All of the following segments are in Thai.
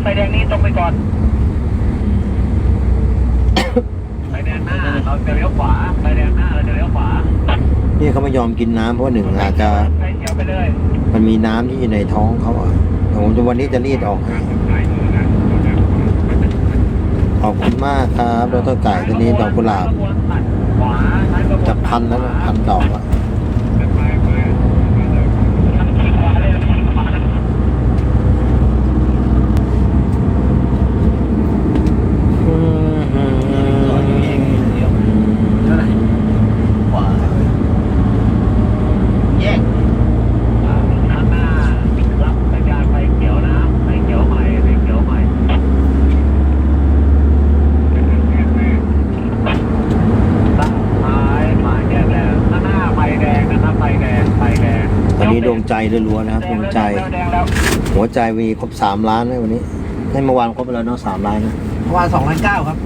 ไฟแดงนี้ตรงไปก่อน ไฟแดงหน้าเราจะเลี้ยวขวา ไฟแดงหน้าเราจะเลี้ยวขวานี่เขาไม่ยอมกินน้ำเพราะว่าหนึ่งอาจจะไฟเขียวไปเลยมันมีน้ำที่อยู่ในท้องเขาอะเดี๋ยวผมจะวันนี้จะรีดออกให้ขอบคุณมากครับดรไก่ตัวนี้ดอกกุหลาบขวาซ้ายขวาจะพันแล้วนะพันดอกอะ ขี่ขวาเลยขี่ขวา อืมอืมอืม เท่าไหร่ขวาแยก ข้างหน้ารับสัญญาณไฟเขียวนะ ไฟเขียวใหม่ ไฟเขียวใหม่ตั้งท้ายหมายแยกแดงข้างหน้าไฟแดงนะครับไฟแดง ไฟแดง ตอนนี้ดวงใจ ล้วนๆนะครับดวใจ หัวใจมีครบสามล้านเลยวันนี้ให้เมื่อวานครบไปแล้วเนาะสามล้านนะเมื่อวานสองล้านเก้าครับ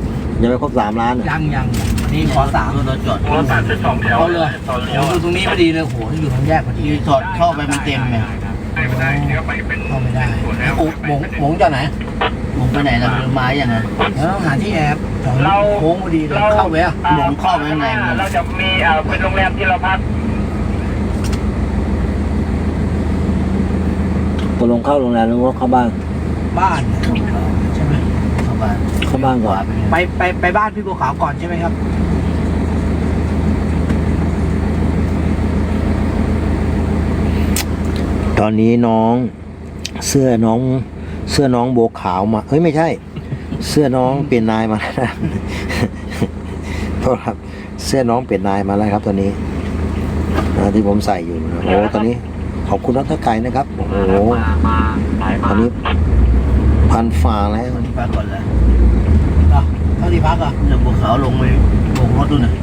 ยังไม่ครบสามล้านอะยังยังนนี้ขอสามรถจอดรถตัดที่สองแถวเอาเลยตอนโอ้เลี้ยวดูตรงนี้พอดีเลยโหอยู่ตรงแยกพอดีจอดเข้าไปมันเต็มเลยไม่ได้เดี๋ยวไปเป็นเข้าไม่ได้โอ้หมงหมงจอดไหนหมงไปไหนล่ะคือไม้ยังไงแล้วหาที่แอบเราโค้งพอดีเลยเข้าไปอะหมงเข้าไปข้างในเราจะมีอ่อเป็นโรงแรมที่เราพัก ตก ลงเข้าโรงแรมหรือว่าเข้าบ้าน บ้านใช่ไหมเข้าบ้านเข้าบ้านก่อนไปไปไปบ้านพี่บัวขาวก่อนใช่ไหมครับ ตอนนี้น้องเสื้อน้องเสื้อน้องโบวขาวมาเฮ้ยไม่ใช่ เสื้อน้องเปลี่ยนนายมาแล้วนะโทษครับ เสื้อน้องเปลี่ยนนายมาแล้วครับ ตอนนี้นะที่ผมใส่อยู่นะโอ้ตอนนี้ ขอบคุณนักไก่นะครับ โอ้โหมามาสายตมาอนนี้พันฝ่าแล้วเท่าที่พักก่อนเลยเท่าที่พักอะเดี๋ยวบัวขาวลงไปลงรถดูหน่อย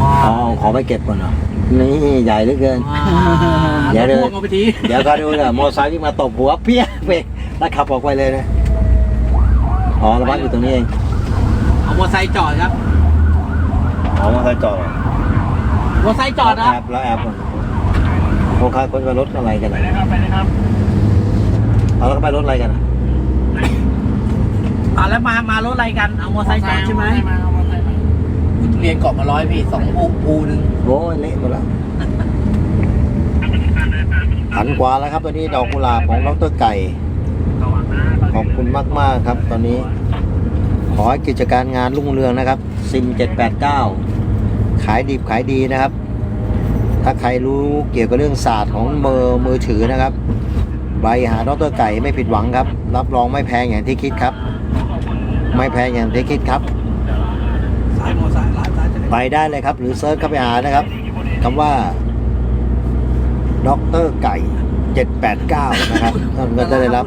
มาอ๋อขอไปเก็บก่อนเหรอนี่ใหญ่เหลือเกินเดี๋ยวเดี๋ยวพ่วงเอาไปทีเดี๋ยวก็ดูเลยมอเตอร์ไซค์ที่งมาตบหัวเปี้ยไปแล้วขับออกไปเลยนะอ๋อระบาดอยู่ตรงนี้เองเอามอไซค์จอดครับอ๋อมอเตอร์ไซค์จอดเหรอมอไซค์จอดนะแอบแล้วแอบก่อน โอเคคนไปรถอะไรกันไปอะเลยครับไปเลยครับเอาแล้วก็ไปรถอะไรกันอะอ่าแล้วมามารถอะไรกันเอามอไซค์จอดใช่ไหมเรียนเกาะมาร้อยพี่สองปูปูหนึ่งโอ้ยเละหมดแล้วหันกว่าแล้วครับ ตอนนี้ดอกกุหลาบของดรไก่ระวังนะขอบคุณมากๆครับ ตอนนี้ ขอให้กิจการงานรุ่งเรืองนะครับซิม789ขายดีขายดีนะครับ ถ้าใครรู้เกี่ยวกับเรื่องศาสตร์ของมือมือถือนะครับ ใบหาดรไก่ไม่ผิดหวังครับ รับรองไม่แพงอย่างที่คิดครับ ไม่แพงอย่างที่คิดครับ ไปได้เลยครับ หรือเซิร์ชเข้าไปหานะครับคำว่าดรไก่ 789 นะครับท่านก็จะได้รับ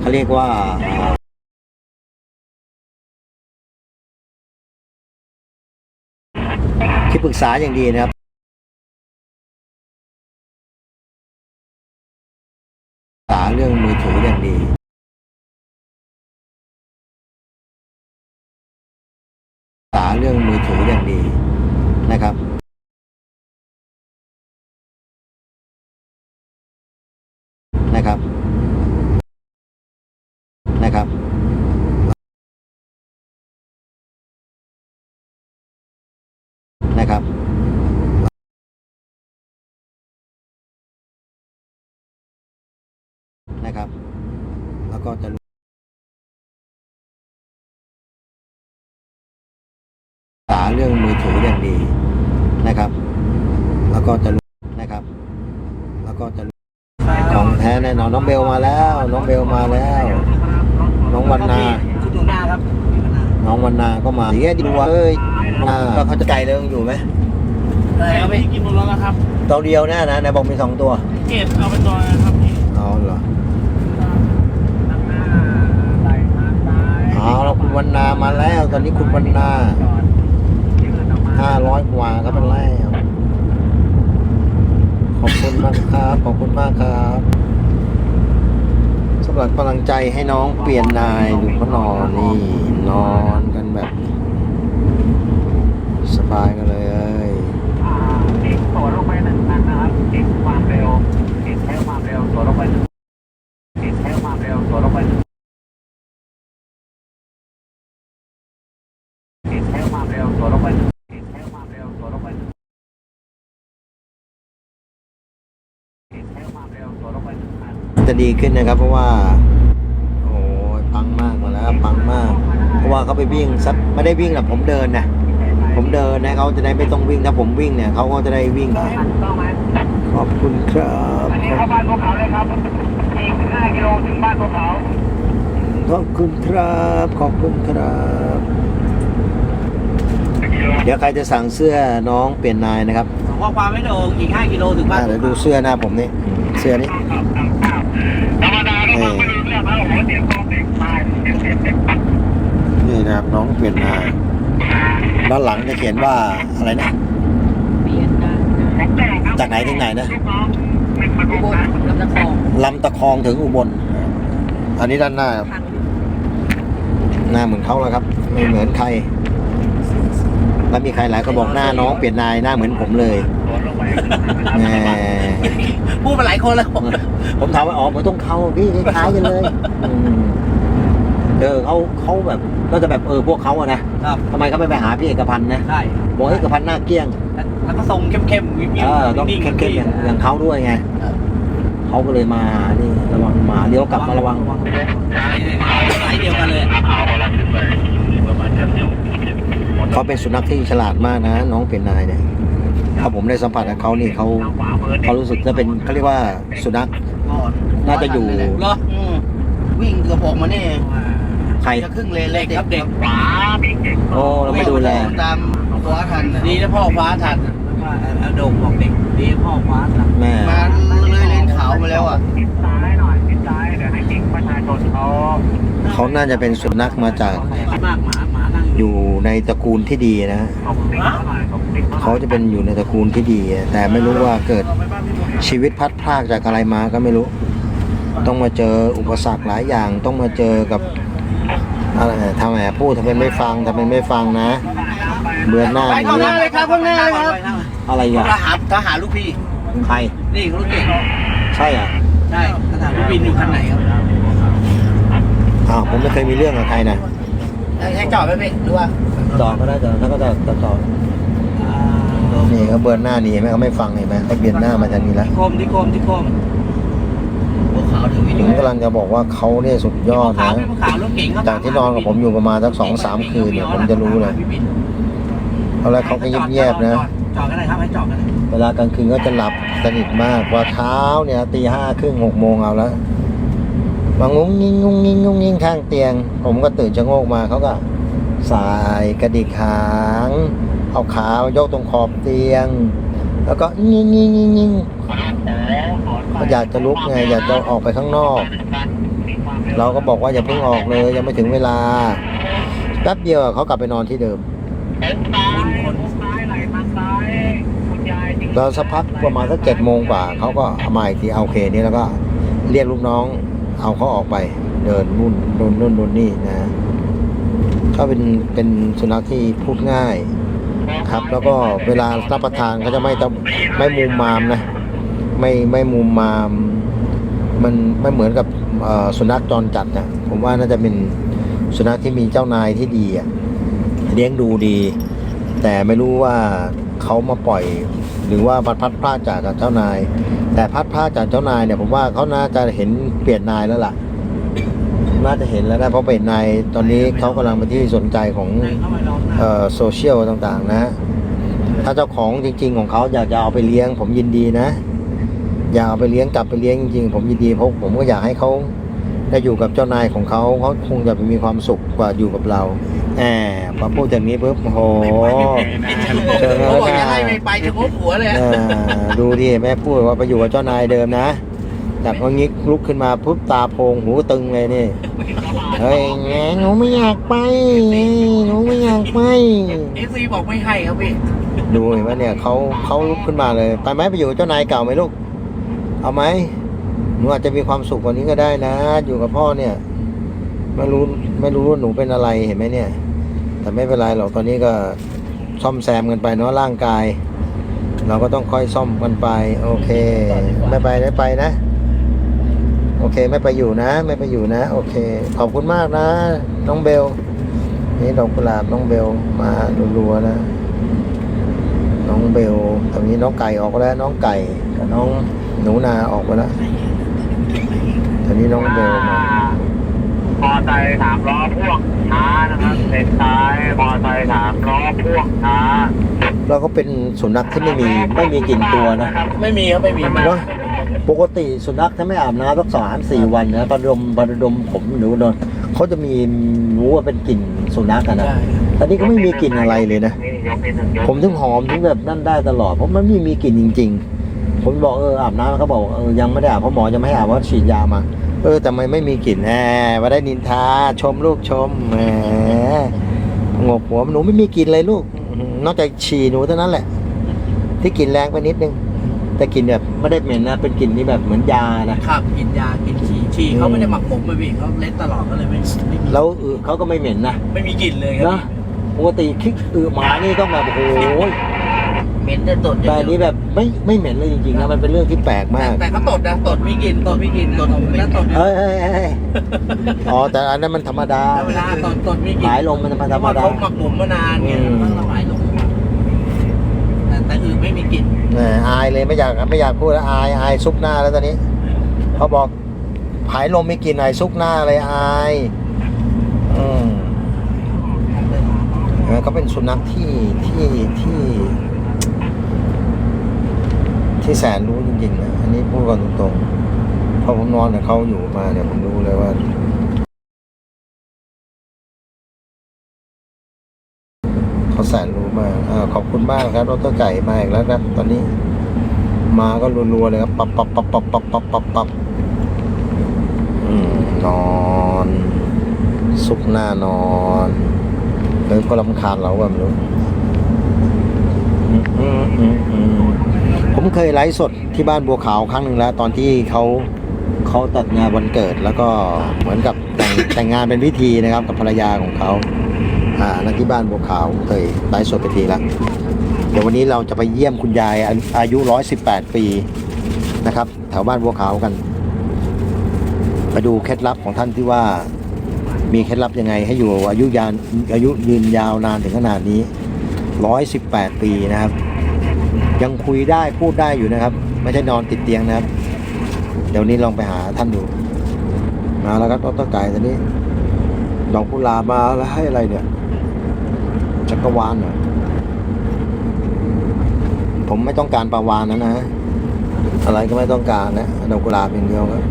เขาเรียกว่าอ่าที่ปรึกษาอย่างดีนะครับ นะครับนะครับนะครับนะครับ แล้วก็จะรู้ษาเรื่องมือถืออย่างดีนะครับ แล้วก็จะรู้นะครับ แล้วก็จะ แท้แน่นอนน้องเบลมาแล้ว น้องเบลมาแล้ว น้องวันนาชุดดวงหน้าครับน้องวันนาก็มาอย่างเงี้ยดูว่าเอ้ยนาก็เขาจะไก่เลยยังอยู่ไหมอะไรครับพี่กินหมดแล้วนะครับตัวเดียวแน่นะไหนบอกมีสองตัวเกตเอาไปตัวนะครับพี่เอาเหรอไหลทางซ้ายเอาแล้วคุณวันนามาแล้ว ตอนนี้คุณวันนาจอดยืนออกมาห้าร้อยกว่าก็เป็นแล้วขอบคุณมากครับ ขอบคุณมากครับสำ หรับกำลังใจให้น้องเปลี่ยนนายดูเขานอนนี่นอนกันแบบ สบายกันเลยเอ้ยอ่าติดตัวลงไปหนึ่งคันนะครับติดความเร็วติดใช้ความเร็วเก่งใช้ความเร็วตัวลงไปหนึ่ง ดีขึ้นนะครับ เพราะว่า โอ้โหปังมากมาแล้วปังมาก เพราะว่าเขาไปวิ่งสักไม่ได้วิ่งหรอกผมเดินนะผมเดินนะเขาจะได้ไม่ต้องวิ่งถ้าผมวิ่งเนี่ยเขาก็จะได้วิ่งต้องไหมขอบคุณครับอันนี้เข้าบ้านภูเขาเลยครับอีก5กิโลถึงบ้านภูเขาขอบคุณครับขอบคุณครับเดี๋ยวใครจะสั่งเสื้อน้องเปลี่ยนนายนะครับสองข้อความไม่โดนอีก5กิโลถึงบ้าอ่านเดี๋ยวดูเสื้อหน้าผมนี่เสื้อนี้ นี่นะครับน้องเปลี่ยนนายด้านหลังจะเขียนว่าอะไรนะ จากไหนถึงไหนนะอุบลลำตะคองลำตะคองถึงอุบล อันนี้ด้านหน้าทางหน้าเหมือนเขาแล้วครับ ไม่เหมือนใคร แล้วมีใครหลายก็บอกหน้าน้องเปลี่ยนนายหน้าเหมือนผมเลย แหมพูดมาหลายคนแล้วผมถามว่าอ๋อผมต้องเขาพี่คล้ายๆกันเลยอืมเออเขาเขาแบบก็จะแบบเออพวกเขาอะนะครับทำไมเขาไม่ไปหาพี่เอกพันธ์นะใช่บอกเอกพันธ์หน้าเกลี้ยงแล้วก็ทรงเข้มๆยิ้มเออต้องนิ่งๆเข้มๆอย่างอย่างเขาด้วยไงเขาก็เลยมาหานี่ระวังหมาเลี้ยวกลับมาระวังสายเดียวกันเลยเขาเป็นสุนัขที่ฉลาดมากนะ น้องเป็นนายเนี่ย ถ้าผมได้สัมผัสกับเขานี่เขาเขารู้สึกจะเป็นเขาเรียกว่าสุนัขน่าจะอยู่เหรออืมวิ่งเกือบออกมาเนี่ยใครจะครึ่งเลนเด็กครับเด็กโอ้เราไม่ดูแลตามตัวทันน่ะดีนะพ่อฟ้าทันเอาโด่งบอกเด็กดีนะพ่อฟ้าทันแม่มาเลยเลนขาวมาแล้วอะชิดซ้ายหน่อยชิดซ้ายเดี๋ยวให้จริงประชาชนเขาเขาน่าจะเป็นสุนัขมาจากมากหมาหมานั่ง อยู่ในตระกูลที่ดีนะส่งติ๊กเขาหน่อยส่งติ๊กเขาหน่อยเขาจะเป็นอยู่ในตระกูลที่ดี แต่ไม่รู้ว่าเกิดชีวิตพัดพรากจากอะไรมาก็ไม่รู้ ต้องมาเจออุปสรรคหลายอย่าง ต้องมาเจอกับอะไรทำไมพูดทำเป็นไม่ฟังทำเป็นไม่ฟังนะเบือนหน้าไปอย่างข้างหนี้น้าเลยครับข้างหน้าเลยครับ อะไรทอะหารทหารลูกพี่ใครนี่เขาลูกเก่งใช่อะใช่ทหารลูกบินอยู่คันไหนครับอ้าวผมไม่เคยมีเรื่องกับใครนะ ให้จอดไหมพี่หรือว่าจอดก็ได้จอดถ้าก็จะจะจอดนี่เขาเบือนหน้าหนีเห็นไหมเขาไม่ฟังเห็นไหมเขาเบียนหน้ามาจากนี้แล้วที่คมที่คมที่คมบัวขาวถึงวิผดีมกำลังจะบอกว่าเขาเนี่ยสุดยอดขาวนะเป็นขาวลูกเก่งครับจากที่นอนกับผมอยู่ประมาณสักสองสามคืนเนี่ยผมจะรู้เลยตอนแรกเขาก็เงียบๆนะจอดกันเลยครับให้จอดกันเลยเวลากลางคืนก็จะหลับสนิทมากว่าเช้าเนี่ยตีห้าครึ่งหกโมงเอาแล้ว มางุ้งงิ้งงุ้งงิ้งงุ้งงิ้งข้างเตียง ผมก็ตื่นชะโงกมาเขาก็สายกระดิกหางเอาขายกตรงขอบเตียง แล้วก็งิ้งงิ้งงิ้งงิ้งอยากจะลุกไง อยากจะออกไปข้างนอก เราก็บอกว่าอย่าเพิ่งออกเลย ยังไม่ถึงเวลาแป๊บเดียวเขากลับไปนอนที่เดิมคนคนซ้าสักพักประมาณสักเจ็ดโมงกว่าเขาก็เอามาอีกทีเอาโอเคนี่แล้วก็เรียกลูกน้อง เอาเขาออกไป เดินนู่นโดนนู่นโดนนี่นะเขาเป็นเป็นสุนัขที่พูดง่ายครับ แล้วก็เวลารับประทานเขาจะไม่ต้องไม่มุมมามนะ ไม่ไม่มุมมาม มันไม่เหมือนกับสุนัขจรจัดนะผมว่าน่าจะเป็นสุนัขที่มีเจ้านายที่ดีเลี้ยงดูดี แต่ไม่รู้ว่าเขามาปล่อย หรือว่ามันพัดพลาดจากกับเจ้านาย แต่พัดพลาดจากเจ้านายเนี่ยผมว่าเขาน่าจะเห็นเปลี่ยนนายแล้วล่ะ น่าจะเห็นแล้วนะเพราะเปลี่ยนนายตอนนี้เขากำลังเป็นที่สนใจของโซเชียลต่างๆ นะ ถ้าเจ้าของจริง ๆ ของเขาอยากจะเอาไปเลี้ยง ผมยินดีนะ อยากเอาไปเลี้ยงกลับไปเลี้ยงจริงๆผมยินดีเพราะผมก็อยากให้เขา ได้อยู่กับเจ้านายของเขาเขาคงจะมีความสุขกว่าอยู่กับเราแหมพอพูดอย่างนี้ปุ๊บโอ้โหเจอเขาแล้วบอกนะจะให้ไม่ไปจะพบหัวเลยดูดิแม่พูดว่าไปอยู่กับเจ้านายเดิมนะจากว่างี้ลุกขึ้นมาปุ๊บตาโพงหูตึงเลยนี่เฮ้ยแงหนูไม่อยากไปหนูไม่อยากไปเอซีบอกไม่ให้ครับพี่ดูเห็นไหมเนี่ยเขาเขาลุกขึ้นมาเลย ไปไหมไปอยู่กับเจ้านายเก่าไหมลูก เอาไหม หนูอาจจะมีความสุขกว่านี้ก็ได้นะ อยู่กับพ่อเนี่ย ไม่รู้ไม่รู้ว่าหนูเป็นอะไรเห็นไหมเนี่ย แต่ไม่เป็นไรหรอกตอนนี้ก็ซ่อมแซมกันไปเนาะร่างกาย เราก็ต้องค่อยซ่อมกันไป โอเค ไม่ไปไม่ไปนะ โอเคไม่ไปอยู่นะ ไม่ไปอยู่นะ โอเค ขอบคุณมากนะน้องเบล นี่ดอกกุหลาบน้องเบลมารัวๆนะน้องเบลตอนนี้น้องไก่ออกแล้ว น้องไก่กับน้องหนูนาออกไปแล้ว นี้น้องเบลมา มอไซค์สามล้อพ่วงช้านะครับเลนซ้ายมอไซค์สามล้อพ่วงช้าแล้วก็เป็นสุนัขที่ไม่มีไม่มีกลิ่นตัวนะไม่มีครับไม่มีเนอะปกติสุนัขถ้าไม่อาบน้ำสักสามสี่วันนะประดมประดมผมหรือโดนเขาจะมีรู้ว่าเป็นกลิ่นสุนัขอะนะใช่แต่นี่ก็ไม่มีกลิ่นอะไรเลยนะนี่ยกนิดหนึ่งยกผมถึงหอมถึงแบบนั่นได้ตลอดเพราะมันไม่มีกลิ่นจริง ๆ ผมบอกเอออาบน้ำเขาบอกเออยังไม่ได้อาบเพราะหมอจะไม่ให้อาบเพราะฉีดยามา เออแต่ทำไมไม่มีกลิ่นแหมมาได้นินทาชมลูกชมแหมงกหัวหนูไม่มีกลิ่นเลยลูกอื้อหือนอกจากฉี่หนูเท่านั้นแหละ ที่กลิ่นแรงไปนิดนึง แต่กลิ่นแบบไม่ได้เหม็นนะ เป็นกลิ่นที่แบบเหมือนยานะครับกินยากินฉี่ฉี่เขาไม่ได้หมักผมไปพี่เขาเล็ดตลอดก็เลยไม่ไม่มีแล้วเออเขาก็ไม่เหม็นนะไม่มีกลิ่นเลยครัเนอะปกติคิกอือหมานี่ต้องแบบโอ้โห เหม็นแต่ตดแต่อันนี้แบบไม่ไม่เหม็นเลยจริงๆนะมันเป็นเรื่องที่แปลกมาก แต่เขาตดนะตดไม่กินตดไม่กินตดแล้วตดเอ้ยเอ้ยเอ้ยอ๋อแต่อันนั้นมันธรรมดาเวลาตดตดไม่กินหายลมมันธรรมเพราะว่าดาเขาหมักผมมานานไงอืมต้องระบายลงแต่แต่อื่นไม่มีกลิ่นแหมอายเลยไม่อยากไม่อยากพูดแล้วอายอายซุกหน้าแล้วตอนนี้เขาบอกผายลมไม่กินอายซุกหน้าเลยอายอืมเออก็เป็นสุนัขที่ที่ที่ ที่แสนรู้จริงๆนะอันนี้พูดกันตรงๆเพราะผมนอนกับเขาอยู่มาเนี่ยผมรู้เลยว่าเขาแสนรู้มากอขอบคุณมากครับรถตัวไก่มาอีกแล้วครับ ตอนนี้ มาก็รัวๆเลยครับปับปับปับปับปับปับปับปับอืมนอนซุกหน้านอนเริ่มก็รำคาญเราแบบไม่รู้อืมอืมอืม ผมเคยไลฟ์สดที่บ้านบัวขาวครั้งหนึ่งแล้ว ตอนที่เขาเขาตัดงานวันเกิดแล้วก็เหมือนกับแต่งแต่งงานเป็นพิธีนะครับกับภรรยาของเขาอ่านั่นที่บ้านบัวขาวเคยไลฟ์สดไปทีละเดี๋ยววันนี้เราจะไปเยี่ยมคุณยายอาอายุ 118 ปีนะครับ แถวบ้านบัวขาวกัน ไปดูเคล็ดลับของท่านที่ว่ามีเคล็ดลับยังไงให้อยู่อายุยานอายุยืนยาวนานถึงขนาดนี้ 118 ปีนะครับ ยังคุยได้พูดได้อยู่นะครับ ไม่ใช่นอนติดเตียงนะครับ เดี๋ยวนี้ลองไปหาท่านดูมาแล้วครับต้นไก่ตอนนี้ดอกกุหลาบมาแล้วให้อะไรเนี่ยจักรวาลเหรอผมไม่ต้องการปลาวานนะนะ อะไรก็ไม่ต้องการนะดอกกุหลาบอย่างเดียวครับ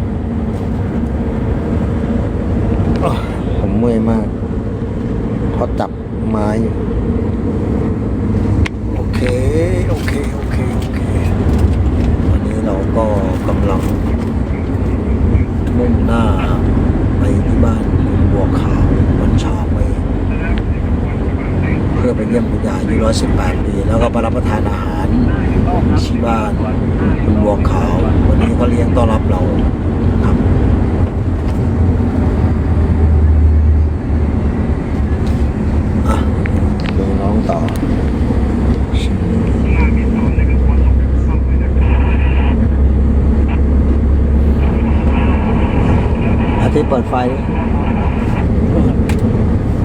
ผมเมื่อยมากเพราะจับไม้โอเค เค โอเค โอเค วันนี้เราก็กำลังมุ่งหน้าไปที่บ้านคุณบัวขาววันชาไปเพื่อไปเยี่ยมคุณยายอายุ118 ปี แล้วก็ไปรับประทานอาหารที่บ้านคุณบัวขาว วันนี้ก็เลี้ยงต้อนรับเราครับอะดูน้องต่อ อา ทิตย์เปิดไฟ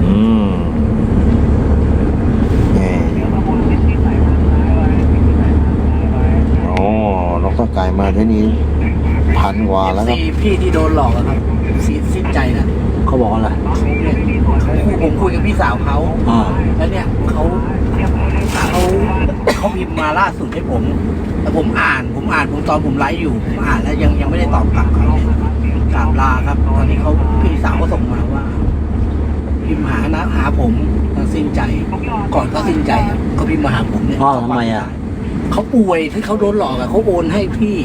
อืมนี่โอ้นกต้องไก่มาที่นี้พันกว่าแล้วครับ สี่พี่ที่โดนหลอกอะครับสีสิ้นใจนะเขาบอกอะไรเขาเนี่ยเขาคุยผมคุยกับพี่สาวเขาอ่า แล้วเนี่ยเขาเขาเขาพิมพ์มาล่าสุดให้ผมแต่ผมอ่านผมอ่านผมตอนผมไลฟ์อยู่ผมอ่านแล้วยังยังไม่ได้ตอบกลับเขา กราบลาครับ ตอนนี้เขาพี่สาวเขาส่งมาว่า พิมพ์หานะหาผมตอนสิ้นใจ ก่อนเขาสิ้นใจอะเขาพิมพ์มาหาผมเนี่ยอ้าวทำไมอะเขาป่วยที่เขาโดนหลอกอะเขาโอนให้พี่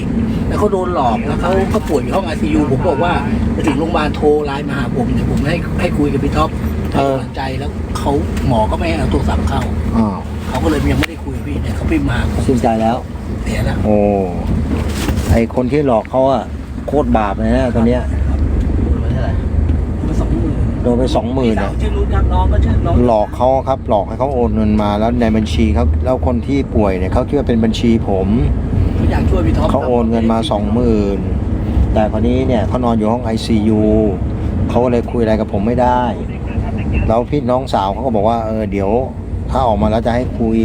แล้วเขาโดนหลอกแล้วเขาเขาป่วยอยู่ห้องไอซียูผมบอกว่าไปถึงโรงพยาบาลโทรไลน์มาหาผมเนี่ยผมให้ให้คุยกับพี่ท็อปให้กำลังใจแล้วเขาหมอก็ไม่ให้เอาโทรศัพท์เข้าอ้าวเขาก็เลยยังไม่ได้คุยกับพี่เนี่ยเขาพิมพ์มาหาผมสิ้นใจแล้วเสียแล้วโอ้ไอคนที่หลอกเขาอะ โคตรบาปเลยนะตอนเนี้ยมาเท่าไหร่มาสองหมื่นโดนไปสองหมื่นพี่สาอะวชื่อรุ่นครับน้องก็ชื่อน้องหลอกเขาครับ หลอกให้เขาโอนเงินมาแล้วในบัญชีเขาแล้วคนที่ป่วยเนี่ยเขาคิดว่าเป็นบัญชีผมเขาอยากช่วยพี่ท็อปเขาโอนเงินมาสองหมื่นแต่คนนี้เนี่ยเขานอนอยู่ห้อง ICU เขาก็เลยคุยอะไรกับผมไม่ได้ แล้วพี่น้องสาวเขาก็บอกว่าเออเดี๋ยว ถ้าออกมาแล้วจะให้คุย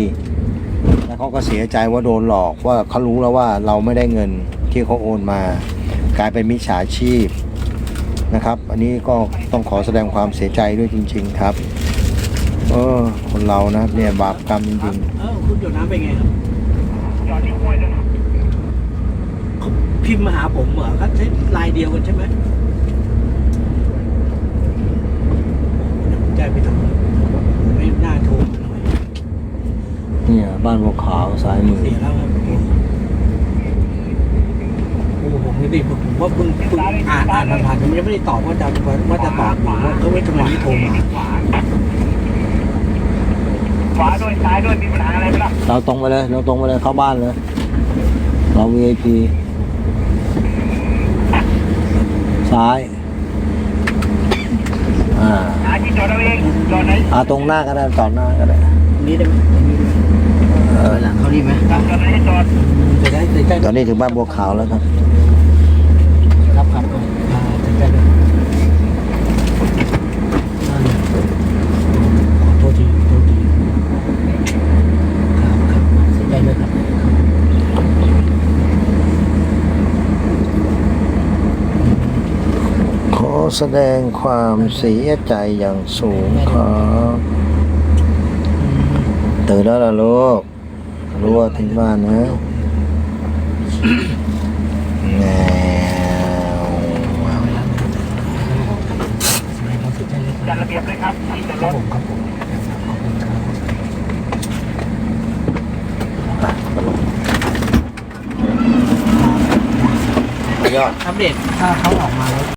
แล้วเขาก็เสียใจว่าโดนหลอกว่าเขารู้แล้วว่าเราไม่ได้เงินที่เขาโอนมา กลายเป็นมิจฉาชีพนะครับ อันนี้ก็ต้องขอแสดงความเสียใจด้วยจริง ๆ ครับ เออ คนเรานะเนี่ยบาปกรรมจริงเออคุณหยดน้ำเป็นไงครับจอดที่ห้วยเลยเขาพิมพ์มาหาผมเหรอก็ใช้ลายเดียวกันใช่ไหมโอ้โหเดี๋ยวผมจะไปทำไม่น่าโทรมาหน่อยๆเนี่ยบ้านบัวขาวซ้ายมือเสียแล้วครับโอ้โหผมนี่ดิผมว่าเพิ่งเพิ่งอ่านอ่านผ่านๆผมยังไม่ได้ตอบว่าจะว่าจะตอบหรือว่าเขาไม่ทำไมไม่โทรมาขวาด้วยซ้ายด้วยมีปัญหาอะไรไหมล่ะเราตรงไปเลยเราตรงไปเลยเข้าบ้านเลย เรา VIP ซ้าย อ่าหาที่จอดเอาเองจอดไหนอ่าตรงหน้าก็ได้จอดหน้าก็ได้นี้ได้ไหมตรงนี้ได้ไหมเออหลังเขาดีไหมจอดไหนจอดจะได้จะได้ตอนนี้ถึงบ้านบัวขาวแล้วครับครับอ่าจะได้เลยอ่าขอโทษทีขอโทษทีครับครับเสียใจด้วยครับ ขอ แสดงความเสียใจอย่างสูงครับตื่นแล้วล่ะลูกรู้ว่าถึงบ้านนะแนวจัดระเบียบเลยครับที่จอดรถครับผมขอบคุณครับยอดอัปเดตถ้าเขาออกมาแล้ว